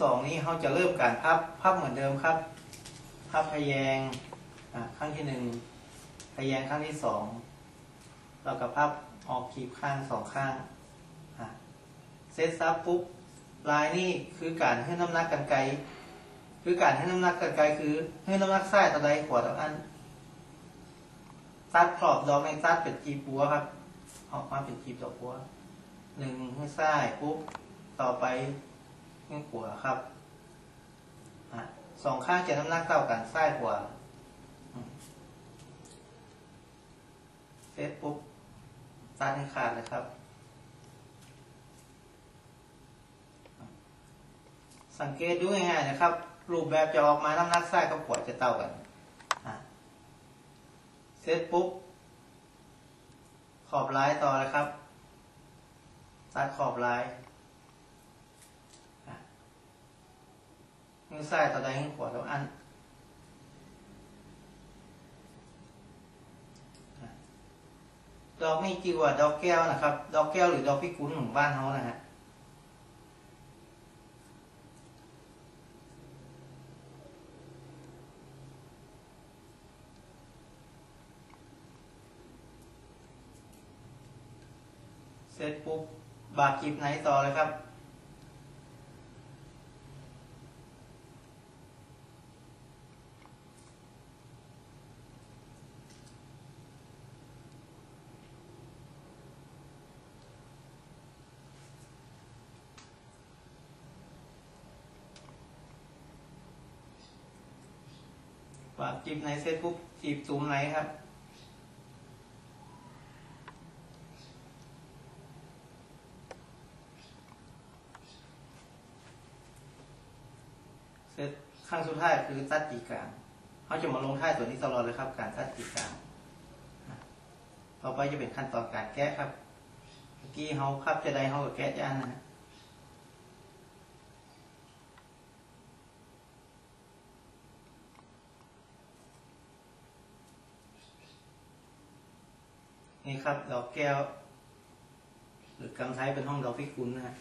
สองนี้เขาจะเริ่มการพับพับเหมือนเดิมครับ พับทะแยงข้างที่หนึ่งทะแยงข้างที่สองแล้วก็พับออกขีบข้างสองข้างเซตซับปุ๊บลายนี่คือการให้น้ำหนักกันไกลคือการให้น้ำหนักกันไกลคือให้น้ำหนักซ้ายต่อใดขวาต่ออันตัดขอบดอกในตัดเป็นจีบปัวครับ ออกมาเป็นจีบดอกปัวหนึ่งให้ซ้ายปุ๊บต่อไป ให้ขวาครับสองข้างจะน้ำหนักเท่ากันซ้ายขวาเสร็จปุ๊บตัดให้ขาดเลยครับ สังเกตดูง่ายๆนะครับ รูปแบบจะออกมาน้ำหนักซ้ายกับขวาจะเท่ากันเสร็จปุ๊บขอบลายต่อเลยครับ ตัดขอบลาย มือซ้ายต่อใดให้ขวาต่ออันดอกนี่จีว่าดอกแก้วนะครับ ดอกแก้วหรือดอกพิกุลของบ้านเขานะฮะเสร็จปุ๊บบากจีบไหนต่อเลยครับ ปากจีบไหนเสร็จปุ๊บจีบตูมไหนครับ เสร็จข้างสุดท้ายคือตัดจีกลางเขาจะมาลงท้ายตัวนี้ตลอดเลยครับ การตัดจีกลางต่อไปจะเป็นขั้นตอนการแก้ครับเมื่อกี้เขาครับจะได้เขากับแก้จานนะ นี่ครับดอกแก้ว หรือกำไทยเป็นห้องดอกพิกุลนะฮะ